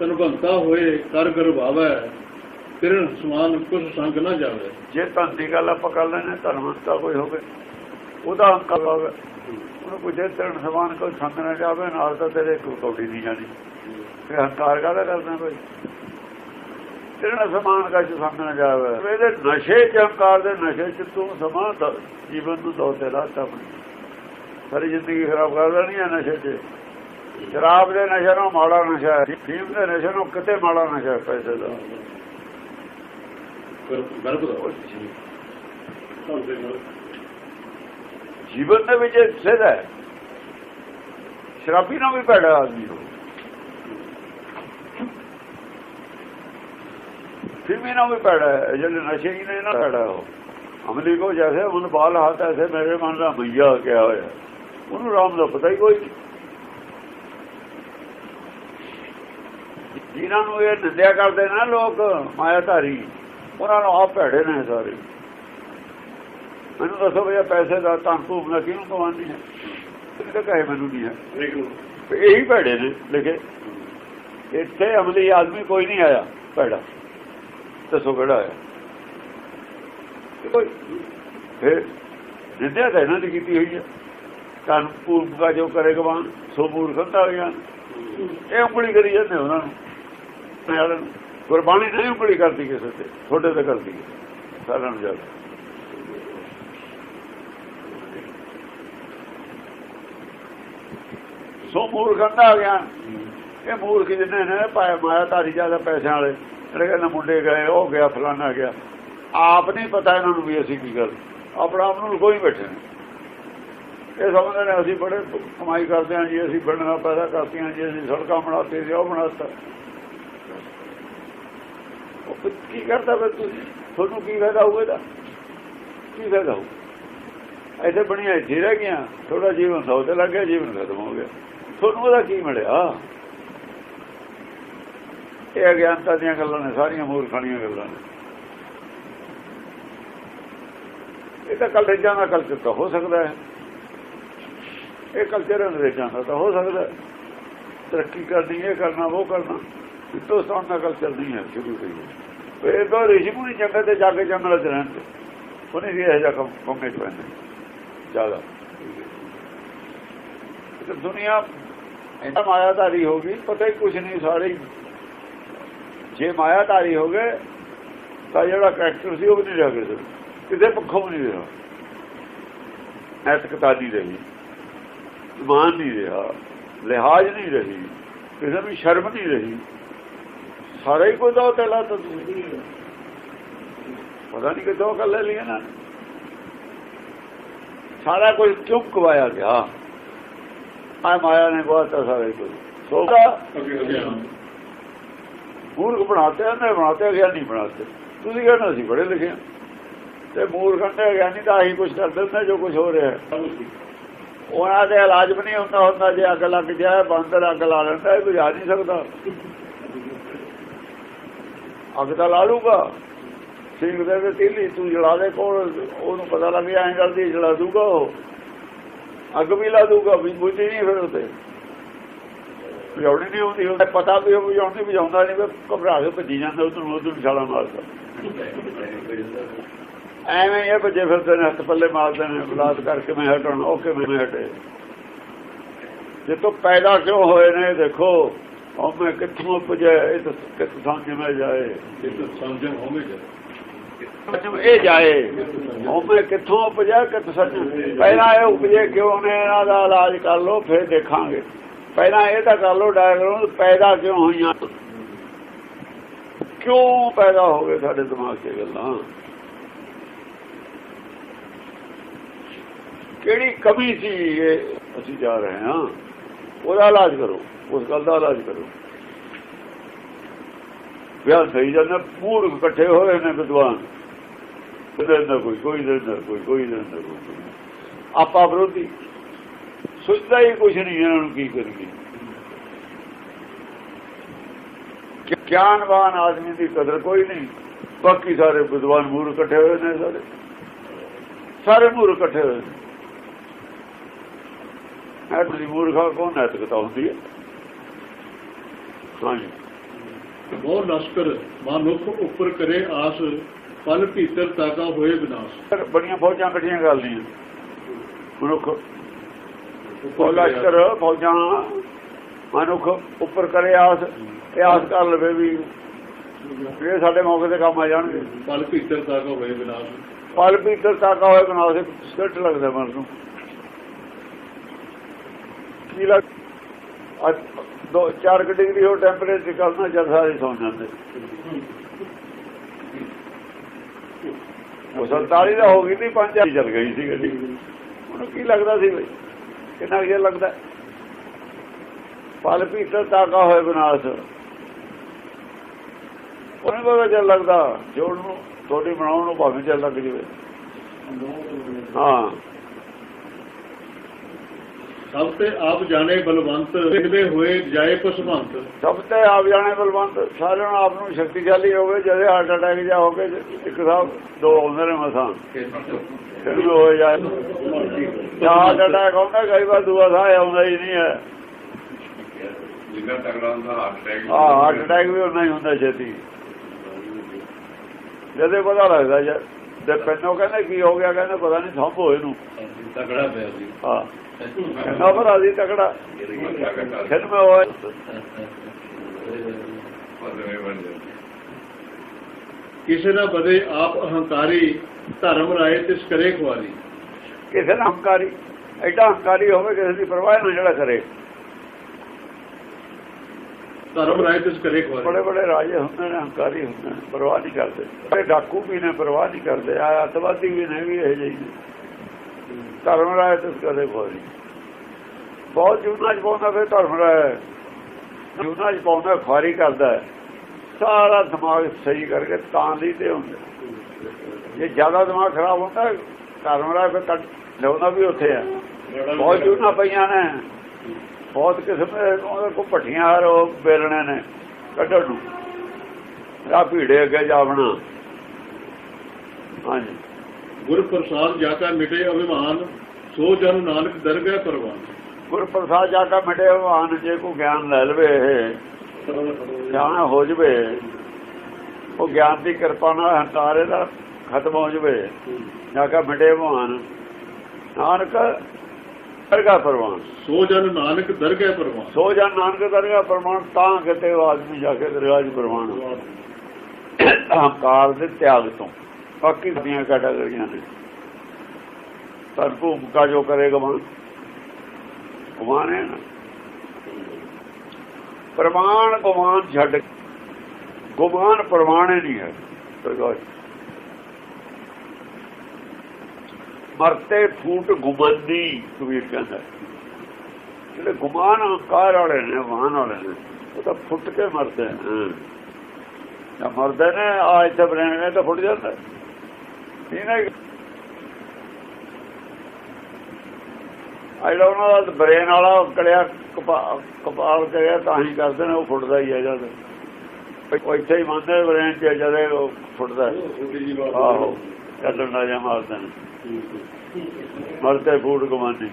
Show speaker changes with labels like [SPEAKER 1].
[SPEAKER 1] ਤਨਵੰਤਾ ਹੋਏ, ਕਰ ਗਰਭਾਵੈ ਕਿਰਨ ਸਮਾਨ ਕੁਛ ਸੰਗ ਨਾ ਜਾਵੇ।
[SPEAKER 2] ਜੇ ਧਨ ਦੀ ਗੱਲ ਆਪਾਂ ਕਰ ਲੈਣੇ ਧਨਵੰਤਾ ਕੋਈ ਹੋਵੇ, ਉਹਦਾ ਹੰਕਾਰ ਹੋਵੇ ਉਹਨੂੰ ਕੋਈ ਜੇ ਧਨ ਸਮਾਨ ਕੋਈ ਸੰਗ ਨਾ ਜਾਵੇ, ਨਾਲ ਤਾਂ ਤੇਰੇ ਕੋਈ ਕੌਡੀ ਨਹੀਂ ਜਾਣੀ। ਫਿਰ ਹੰਕਾਰ ਕਾਹਦਾ ਕਰਨਾ ਕੋਈ ਤੇਰਾ ਸਮਾਨ ਕਾ ਸੰਗ ਨਾ ਜਾਵੇ? ਇਹਦੇ ਨਸ਼ੇ ਚ ਹੰਕਾਰ ਦੇ ਨਸ਼ੇ ਚ ਤੂੰ ਸਮਾਂ ਜੀਵਨ ਨੂੰ ਦੋ ਤੇ ਲਾਤਾ ਆਪਣੀ। ਸਾਰੀ ਜ਼ਿੰਦਗੀ ਖਰਾਬ ਕਰ ਦੇਣੀ ਹੈ ਨਸ਼ੇ ਚ ਸ਼ਰਾਬ ਦੇ ਨਸ਼ੇ ਨੂੰ ਮਾੜਾ ਨਸ਼ਾ ਹੈ ਫੀਮ ਦੇ ਨਸ਼ੇ ਨੂੰ ਕਿਤੇ ਮਾੜਾ ਨਸ਼ਾ ਹੈ ਪੈਸੇ ਦਾ।
[SPEAKER 1] ਨਾਲ
[SPEAKER 2] ਜੀਵਨ ਦੇ ਵਿੱਚ ਸਿਰ ਹੈ। ਸ਼ਰਾਬੀ ਨੂੰ ਵੀ ਪੈੜਾ ਆਦਮੀ ਨੂੰ ਫਿਰਮੀ ਨੂੰ ਵੀ ਪੈੜਾ ਹੈ ਜਿਹੜੇ ਨਸ਼ੇ ਹੀ ਨੇ ਨਾ ਪੈੜਾ ਹੋ। ਅਮਲੀ ਕੋ ਜੈਸੇ ਉਹਨ ਬਾਲ ਹੱਥ ਐਸੇ ਮੇਰੇ ਮਨ ਦਾ ਭਈਆ ਕਿਆ ਹੋਇਆ। ਉਹਨੂੰ ਰਾਮ ਦਾ ਪਤਾ ਹੀ ਕੋਈ ਨਹੀਂ। ਜਿਨ੍ਹਾਂ ਨੂੰ ਇਹ ਨਿੰਦਿਆ ਕਰਦੇ ਨਾ ਲੋਕ ਮਾਇਆਧਾਰੀ। ਉਹਨਾਂ ਨੂੰ ਆਪ ਭੈੜੇ ਨੇ ਸਾਰੇ। ਮੈਨੂੰ ਦੱਸੋ ਵੀ ਪੈਸੇ ਦਾ ਤਾਂ ਭੂਮ ਨਾ ਕਿਹਨੂੰ ਕਮਾਉਂਦੀ ਹੈ? ਕਿਤੇ ਕਹੇ ਮੈਨੂੰ ਨਹੀਂ ਹੈ। ਇਹੀ ਭੈੜੇ ਨੇ ਲਿਖੇ। ਇੱਥੇ ਅਮਲੀ ਆਦਮੀ ਕੋਈ ਨਹੀਂ ਆਇਆ ਭੈੜਾ। ਦੱਸੋ ਕਿਹੜਾ ਆਇਆ? ਕੋਈ ਫਿਰ ਜਿੱਦਿਆ ਤਾਂ ਇਹਨਾਂ ਦੀ ਕੀਤੀ ਹੋਈ ਹੈ। ਭੂਮ ਦਾ ਜੋ ਕਰੇ ਗਵਾਨ ਸੋ ਮੂਰਖਤਾ ਹੋ ਗਿਆ ਇਹ ਉਂਗਲੀ ਕਰੀ ਜਾਂਦੇ ਉਹਨਾਂ ਨੂੰ। ਪਿਆਰਿਆਂ ਗੁਰਬਾਣੀ ਨਹੀਂ ਉਂਗਲੀ ਕਰਦੀ ਕਿਸੇ ਤੇ, ਤੁਹਾਡੇ ਤੇ ਕਰਦੀ ਸਾਰਿਆਂ ਨੂੰ ਜਾ ਸੋ ਮੂਰਖਤਾ ਆ ਗਿਆ। ਇਹ ਮੂਰਖ ਜਿੰਨੇ ਨੇ ਪਾਇਆ, ਮਾਇਆ ਧਾਰੀ ਜ਼ਿਆਦਾ ਪੈਸਿਆਂ ਵਾਲੇ। ਜਿਹੜੇ ਕਹਿੰਦੇ ਮੁੰਡੇ ਗਏ, ਉਹ ਗਿਆ ਫਲਾਣਾ ਗਿਆ। ਆਪ ਨਹੀਂ ਪਤਾ ਇਹਨਾਂ ਨੂੰ ਵੀ ਅਸੀਂ ਕੀ ਕਰ ਆਪਣਾ ਆਪ ਨੂੰ ਕੋਈ ਬੈਠੇ ਨੇ ਇਹ ਸਮਝਦੇ ਨੇ, ਅਸੀਂ ਬੜੇ ਕਮਾਈ ਕਰਦੇ ਹਾਂ ਜੀ, ਅਸੀਂ ਬਣਨਾ ਪੈਦਾ ਕਰਦੇ ਹਾਂ ਜੀ, ਅਸੀਂ ਸੜਕਾਂ ਬਣਾਤੇ ਜੀ, ਉਹ ਬਣਾਤਾ ਉਹ ਫਿਰ ਕੀ ਕਰਦਾ ਫਿਰ ਤੁਸੀਂ ਤੁਹਾਨੂੰ ਕੀ ਫਾਇਦਾ ਹੋਊਗਾ ਇਹਦਾ? ਕੀ ਫਾਇਦਾ ਹੋਊ? ਐਸੇ ਬਣੀਆਂ ਇੱਥੇ ਰਹਿ ਗਿਆ ਥੋੜਾ ਜੀਵਨ ਸੌ ਤੇ ਲੱਗ ਗਿਆ, ਜੀਵਨ ਖਤਮ ਹੋ ਗਿਆ। ਤੁਹਾਨੂੰ ਉਹਦਾ ਕੀ ਮਿਲਿਆ? ਇਹ ਅਗਿਆਨਤਾ ਦੀਆਂ ਗੱਲਾਂ ਨੇ, ਸਾਰੀਆਂ ਮੂਰਖਾਣੀਆਂ ਗੱਲਾਂ ਨੇ। ਇਹ ਤਾਂ ਕਲਚਰਾਂ ਦਾ ਕਲਚਰ ਤਾਂ ਹੋ ਸਕਦਾ ਹੈ। ਇਹ ਕਲਚਰ ਅੰਗਰੇਜ਼ਾਂ ਦਾ ਤਾਂ ਹੋ ਸਕਦਾ ਤਰੱਕੀ ਕਰਨੀ, ਇਹ ਕਰਨਾ, ਉਹ ਕਰਨਾ। ਹਿੰਦੁਸਤਾਨ ਦਾ ਕਲਚਰ ਨਹੀਂ ਹੈ, ਸ਼ੁਰੂ ਤੋਂ ਹੀ ਇਹ ਤਾਂ ਰਿਸ਼ੀ ਮੁਨੀ ਜੰਗਲ ਤੇ ਜਾ ਕੇ ਜੰਗਲ ਚ ਰਹਿਣ ਉਹਨੇ ਵੀ ਇਹ ਜਿਹਾ ਕੰਮ ਕੰਮੇ ਚ ਪੈਂਦੇ। ਜ਼ਿਆਦਾ। ਤੇ ਦੁਨੀਆ ਇੰਨਾ ਮਾਇਆਧਾਰੀ ਹੋ ਗਈ, ਪਤਾ ਹੀ ਕੁਝ ਨਹੀਂ ਸਾਰੇ। ਜੇ ਮਾਇਆਦਾਰੀ ਹੋ ਗਏ, ਤਾਂ ਜਿਹੜਾ ਕੈਰੈਕਟਰ ਸੀ ਉਹ ਵੀ ਨਹੀਂ ਰਹਿ ਗਿਆ ਕਿਸੇ ਪੱਖੋਂ ਨਹੀਂ ਰਿਹਾ। ਐਤਕਤਾ ਨਹੀਂ ਰਹੀ। ਇਮਾਨ ਨਹੀਂ ਰਿਹਾ। ਲਿਹਾਜ਼ ਨਹੀਂ ਰਹੀ। ਕਿਸੇ ਨੂੰ ਸ਼ਰਮ ਨਹੀਂ ਰਹੀ। ਸਾਰਾ ਹੀ ਕੋਈ ਦੋ ਤਲਾ ਤਾਂ ਤੁਸੀਂ ਪਤਾ ਨਹੀਂ ਕਿਦੋਂ ਕਰ ਲੈ ਲਿਆ ਨਾ। ਸਾਰਾ ਕੁਝ ਕਿਉਂ ਕਵਾਇਆ ਗਿਆ। ਆ ਮਾਇਆ ਨੇ ਬਹੁਤ ਸਾਰਾ ਕੁਝ। ਸੋਗਾ ਮੂਰਖ ਬਣਾਤੇ ਨੇ ਬਣਾਤੇ ਗਿਆਨੀ ਬਣਾਤੇ। ਤੁਸੀਂ ਕਹਿੰਦੇ ਅਸੀਂ ਬੜੇ ਲਿਖੇ ਤੇ ਮੂਰਖ ਨੇ ਗਿਆਨੀ ਤਾਂ ਆਹੀ ਕੁਝ ਕਰ ਦਿੰਦੇ, ਜੋ ਕੁਝ ਹੋ ਰਿਹਾ। ਉਹਨਾਂ ਦੇ ਇਲਾਜ ਵੀ ਨਹੀਂ ਹੁੰਦਾ ਹੁੰਦਾ ਜੇ ਅੱਗ ਲੱਗ ਜਾਏ, ਬੰਦਰ ਅੱਗ ਲਾ ਲੈਂਦਾ, ਇਹ ਬੁਝਾ ਨਹੀਂ ਸਕਦਾ। ਅੱਗ ਤਾਂ ਲਾ ਲੂਗਾ। ਸਿੰਘ ਦੇ ਤੇ ਤੀਲੀ ਤੂੰ ਜਲਾ ਦੇ ਕੋਲ, ਉਹਨੂੰ ਪਤਾ ਲੱਗ ਗਿਆ ਐਂ ਜਲਦੀ ਜਲਾ ਦੂਗਾ ਉਹ। ਅੱਗ ਵੀ ਲਾ ਦੂਗਾ, ਵੀ ਬੁਝੀ ਨਹੀਂ ਫਿਰ ਉਤੇ ਬੁਝਾਉਣੀ ਨਹੀਂ ਹੁੰਦੀ ਉਹਦਾ ਪਤਾ ਵੀ ਉਹ ਬੁਝਾਉਣੀ ਬੁਝਾਉਂਦਾ ਨਹੀਂ ਘਬਰਾ ਕੇ ਭੱਜੀ ਜਾਂਦਾ ਉਧਰ ਉਧਰ ਛਾਲਾ ਮਾਰਦਾ। ਐਵੇਂ ਇਹ ਭੱਜੇ ਫਿਰਦੇ ਨੇ, ਹੱਥ ਪੱਲੇ ਮਾਰਦੇ ਨੇ, ਬਲਾਤ ਕਰਕੇ ਮੈਂ ਹਟਣ ਉਹ ਕਿਵੇਂ ਮੈਂ ਹਟੇ। ਜੇ ਤੋਂ ਪੈਦਾ ਕਿਉਂ ਹੋਏ ਨੇ ਦੇਖੋ। ਉਹ ਮੈਂ ਕਿੱਥੋਂ ਪੁਜੇ ਇਹ ਤਾਂ ਕਿੱਥੋਂ ਮੈਂ ਜਾਏ?
[SPEAKER 1] ਇਹ ਤਾਂ ਸਮਝਣ ਹੋਵੇਗਾ
[SPEAKER 2] ਜਦ ਇਹ ਜਾਏ? ਉਹ ਮੈਂ ਕਿੱਥੋਂ ਉਪਜਿਆ ਕਿੱਥੋਂ ਸੱਚ? ਪਹਿਲਾਂ ਇਹ ਉਪਜੇ ਕਿਉਂ ਨੇ? ਇਹਨਾਂ ਦਾ ਇਲਾਜ ਕਰ ਲਓ ਫਿਰ ਦੇਖਾਂਗੇ। ਪਹਿਲਾਂ ਇਹ ਤਾਂ ਕਰ ਲਓ ਡਾਇਗਨੋਸ ਪੈਦਾ ਕਿਉਂ ਹੋਈਆਂ? ਕਿਉਂ ਪੈਦਾ ਹੋ ਗਏ ਸਾਡੇ ਦਿਮਾਗ 'ਚ ਗੱਲਾਂ? ਕਿਹੜੀ ਕਮੀ ਸੀ ਇਹ? ਅਸੀਂ ਜਾ ਰਹੇ ਹਾਂ। ਉਹਦਾ ਇਲਾਜ ਕਰੋ, ਉਸ ਗੱਲ ਦਾ ਇਲਾਜ ਕਰੋ। ਵਿਆਹ ਸਹੀ ਜਾਂਦਾ ਮੂਰਖ ਇਕੱਠੇ ਹੋਏ ਨੇ ਵਿਦਵਾਨ। ਇਹਦੇ ਅੰਦਰ ਕੋਈ ਕੋਈ ਇਹਦੇ ਅੰਦਰ ਕੋਈ ਕੋਈ ਇਹਦੇ ਅੰਦਰ ਕੋਈ ਆਪਾ ਵਿਰੋਧੀ, ਸੁਝਦਾ ਹੀ ਕੁਛ ਨਹੀਂ ਇਹਨਾਂ ਨੂੰ ਕੀ ਕਰੀਏ। ਕਿ- ਗਿਆਨਵਾਨ ਆਦਮੀ ਦੀ ਕਦਰ ਕੋਈ ਨਹੀਂ। ਬਾਕੀ ਸਾਰੇ ਵਿਦਵਾਨ ਮੂਰਖ ਇਕੱਠੇ ਹੋਏ ਨੇ ਸਾਰੇ। ਸਾਰੇ ਮੂਰਖ ਇਕੱਠੇ ਹੋਏ ਨੇ। ਐਤਲੀ ਮੂਰਖਾ ਕੋਣ ਨੈਤਿਕਤਾ ਹੁੰਦੀ ਹੈ ਹਾਂਜੀ
[SPEAKER 1] ਬਹੁ ਲਸ਼ਕਰ ਮਨੁੱਖ ਉੱਪਰ ਕਰੇ ਆਸ ਪਲ ਭੀਤਰ ਤਾਗਾ ਹੋਏ ਵਿਨਾਸ਼
[SPEAKER 2] ਬੜੀਆਂ ਫੌਜਾਂ ਇਕੱਠੀਆਂ ਕਰਦੀਆਂ ਮਨੁੱਖ ਫੌਜਾਂ ਕਰ ਫੌਜਾਂ ਮਨੁੱਖ ਉੱਪਰ ਕਰੇ ਆਸ ਇਹ ਆਸ ਕਰ ਲਵੇ ਵੀ ਇਹ ਸਾਡੇ ਮੌਕੇ ਤੇ ਕੰਮ ਆ ਜਾਣਗੇ
[SPEAKER 1] ਪਲ ਭੀਤਰ ਤਾਗਾ ਹੋਏ ਵਿਨਾਸ਼
[SPEAKER 2] ਪਲ ਭੀਤਰ ਤਾਕਾ ਹੋਏ ਦੇ ਸਕਿੱਟ ਲੱਗਦਾ ਮਨ ਨੂੰ ਕੀ ਲੱਗ ਦੋ 4 ਡਿਗਰੀ ਹੋ ਟੈਂਪਰੇਚਰ ਨਿਕਲਣਾ ਜਦ ਸਾਰੇ ਸੌਂ ਜਾਂਦੇ। ਉਹ 47 ਦਾ ਹੋ ਗਈ ਨਹੀਂ 5 ਚੱਲ ਗਈ ਸੀ ਗੱਡੀ। ਉਹਨੂੰ ਕੀ ਲੱਗਦਾ ਸੀ ਬਈ? ਕਿੰਨਾ ਕੁ ਲੱਗਦਾ? ਪਲ ਭੀਤਰ ਤਾਕਾ ਹੋਏ ਬਨਾਸ ਉਹਨੇ ਪਤਾ ਚਿਰ ਲੱਗਦਾ, ਜੋੜ ਨੂੰ, ਥੋੜੀ ਬਣਾਉਣ ਨੂੰ ਭਾਵੇਂ ਚੱਲ ਲੱਗ ਜਵੇ। ਹਾਂ।
[SPEAKER 1] ਸਭ ਤੇ ਆਪ ਜਾਣੇ ਬਲਵੰਤ ਲਿਖਦੇ ਹੋਏ ਜਾਏ ਪਸਵੰਤ
[SPEAKER 2] ਸਭ ਤੇ ਆਪ ਜਾਣੇ ਬਲਵੰਤ ਸਾਰਿਆਂ ਨੂੰ ਆਪ ਨੂੰ ਸ਼ਕਤੀਸ਼ਾਲੀ ਹੋਵੇ ਜਦੇ ਹਾਰਟ ਅਟੈਕ ਜਾ ਹੋ ਕੇ ਇੱਕ ਸਾਹਿਬ ਦੋ ਆਉਂਦੇ ਨੇ ਮਸਾਂ। ਫਿਰ ਵੀ ਹੋ ਜਾਏ। ਜਾਂ ਹਾਰਟ ਅਟੈਕ ਆਉਂਦਾ ਕਈ ਵਾਰ ਦੂਆ ਸਾਹ ਆਉਂਦਾ ਹੀ ਨਹੀਂ ਹੈ।
[SPEAKER 3] ਜਿੰਨਾ ਤਗੜਾ ਹੁੰਦਾ ਹਾਰਟ ਅਟੈਕ
[SPEAKER 2] ਹਾਂ ਹਾਰਟ ਅਟੈਕ ਵੀ ਉਹਨਾਂ ਹੀ ਹੁੰਦਾ ਛੇਤੀ। ਜਦੇ ਪਤਾ ਲੱਗਦਾ ਜੇ। ਤੇ ਪੈਨੋ ਕਹਿੰਦੇ ਕੀ ਹੋ ਗਿਆ ਕਹਿੰਦੇ ਪਤਾ ਨਹੀਂ ਸੰਭ ਹੋਏ ਨੂੰ।
[SPEAKER 1] ਤਗੜਾ ਪਿਆ ਸੀ
[SPEAKER 2] ਹਾਂ। ਕਹਿੰਦਾ ਭਰਾ ਜੀ ਤਕੜਾ? ਫਿਰ ਮੈਂ ਹੋਇਆ
[SPEAKER 1] ਕਿਸੇ ਨਾ ਬਦੇ ਆਪ ਅਹੰਕਾਰੀ ਧਰਮ ਰਾਏ ਤਿਸ ਕਰੇ ਖੁਆਰੀ।
[SPEAKER 2] ਕਿਸੇ ਦਾ ਹੰਕਾਰੀ ਐਡਾ ਹੰਕਾਰੀ ਹੋਵੇ ਕਿਸੇ ਦੀ ਪਰਵਾਹ ਨਾ ਜਿਹੜਾ ਕਰੇ।
[SPEAKER 1] ਧਰਮ ਰਾਏ ਤਿਸ ਕਰੇ
[SPEAKER 2] ਬੜੇ
[SPEAKER 1] ਖੁਆਰੀ
[SPEAKER 2] ਬੜੇ ਰਾਜੇ ਹੁੰਦੇ ਨੇ ਹੰਕਾਰੀ ਹੁੰਦੇ ਨੇ ਪਰਵਾਹ ਨਹੀਂ ਕਰਦੇ। ਤੇ ਡਾਕੂ ਵੀ ਨੇ ਪਰਵਾਹ ਨਹੀਂ ਕਰਦੇ ਆ ਅਤਵਾਦੀ ਵੀ ਨੇ ਵੀ ਇਹ ਜਿਹੀ। ਧਰਮ ਰਾਏ ਤੇ ਕਦੇ ਕੋਈ ਬਹੁਤ ਜੂਨਾ ਚ ਪਾਉਂਦਾ ਫਿਰ ਧਰਮ ਰਾਏ ਜੂਨਾ ਚ ਪਾਉਂਦਾ ਖਾਰੀ ਕਰਦਾ। ਸਾਰਾ ਦਿਮਾਗ ਸਹੀ ਕਰਕੇ ਤਾਂ ਲਈ ਤੇ ਹੁੰਦਾ। ਜੇ ਜ਼ਿਆਦਾ ਦਿਮਾਗ ਖਰਾਬ ਹੁੰਦਾ ਧਰਮ ਰਾਏ ਫਿਰ ਕੱਢ ਲਿਆਉਂਦਾ ਵੀ ਉੱਥੇ ਆ। ਬਹੁਤ ਜੂਨਾ ਪਈਆਂ ਨੇ। ਬਹੁਤ ਕਿਸਮ ਦੇ ਉਹਦੇ ਕੋ ਭੱਠੀਆਂ ਹਰ ਉਹ ਬੇਲਣੇ ਨੇ ਕੱਢਣ ਨੂੰ। ਆ ਭੀੜੇ ਅੱਗੇ ਜਾਵਣਾ ਹਾਂਜੀ।
[SPEAKER 1] ਗੁਰ ਪ੍ਰਸਾਦ ਜਾ ਕਾ ਮਿਟੇ ਅਭਿਮਾਨ ਸੋ ਜਨ ਨਾਨਕ ਦਰਗਹਿ ਪਰਵਾਨ।
[SPEAKER 2] ਗੁਰ ਪ੍ਰਸਾਦ ਜਾ ਕੇ ਮਿਟੇ ਭਗਵਾਨ ਜੇ ਕੋ ਗਿਆਨ ਲੈ ਲਵੇ ਇਹ ਗਿਆਨ ਹੋ ਜਵੇ। ਉਹ ਗਿਆਨ ਦੀ ਕਿਰਪਾ ਨਾਲ ਹੰਕਾਰ ਇਹਦਾ ਖਤਮ ਹੋ ਜਵੇ। ਜਾ ਕੇ ਮਿਟੇ ਭਗਵਾਨ ਨਾਨਕ ਦਰਗਾ ਪ੍ਰਵਾਨ।
[SPEAKER 1] ਸੋ ਜਨ ਨਾਨਕ ਦਰਗਹਿ ਪਰਵਾਨ।
[SPEAKER 2] ਸੋ ਜਨ ਨਾਨਕ ਦਰਗਾ ਪ੍ਰਮਾਣ ਤਾਂ ਕਿਤੇ ਆਦਮੀ ਜਾ ਕੇ ਦਰਗਾਹ 'ਚ ਪ੍ਰਮਾਣ ਹੰਕਾਰ ਦੇ ਤਿਆਗ ਤੋਂ। ਬਾਕੀ ਦੀਆਂ ਕੈਟਾਗਰੀਆਂ ਨੇ। ਪਰ ਭੂਮਿਕਾ ਜੋ ਕਰੇ ਗਵਾਨ। ਗਵਾਨ ਹੈ ਨਾ। ਪ੍ਰਮਾਣ ਗਵਾਨ ਛੱਡ ਗੁਮਾਨ ਪ੍ਰਮਾਣ ਨਹੀਂ ਹੈ। ਦਰਗਾਹ ਮਰਤੇ ਫੂਟ ਗੁਮੰਦੀ ਕਬੀਰ ਕਹਿੰਦਾ ਜਿਹੜੇ ਗੁਮਾਨ ਹੰਕਾਰ ਵਾਲੇ ਨੇ ਵਾਹਨ ਵਾਲੇ ਨੇ ਉਹ ਤਾਂ ਫੁੱਟ ਕੇ ਮਰਦੇ ਨੇ। ਜਾਂ ਮਰਦੇ ਨੇ ਆ ਇੱਥੇ ਬਰੇਨ ਨੇ ਤਾਂ ਫੁੱਟ ਜਾਂਦਾ। ਇਹ ਨਾ ਆਈ ਡੋਨਟ ਨੋ ਬਰੇਨ ਵਾਲਾ ਕਪਾ- ਕਪਾਲ ਕਰਿਆ ਤਾਂ ਹੀ ਕਰਦੇ ਨੇ ਉਹ ਫੁੱਟਦਾ ਹੀ ਹੈ ਜਦ। ਉਹ ਇੱਥੇ ਹੀ ਮੰਨਦੇ ਬਰੇਨ ਚ ਜਦੇ ਉਹ ਫੁੱਟਦਾ ਆਹੋ। ਚੱਲਣ ਦਾ ਜਾਂ ਮਾਰਦੇ ਨੇ ਫੂਟ ਕਮਾਨੀ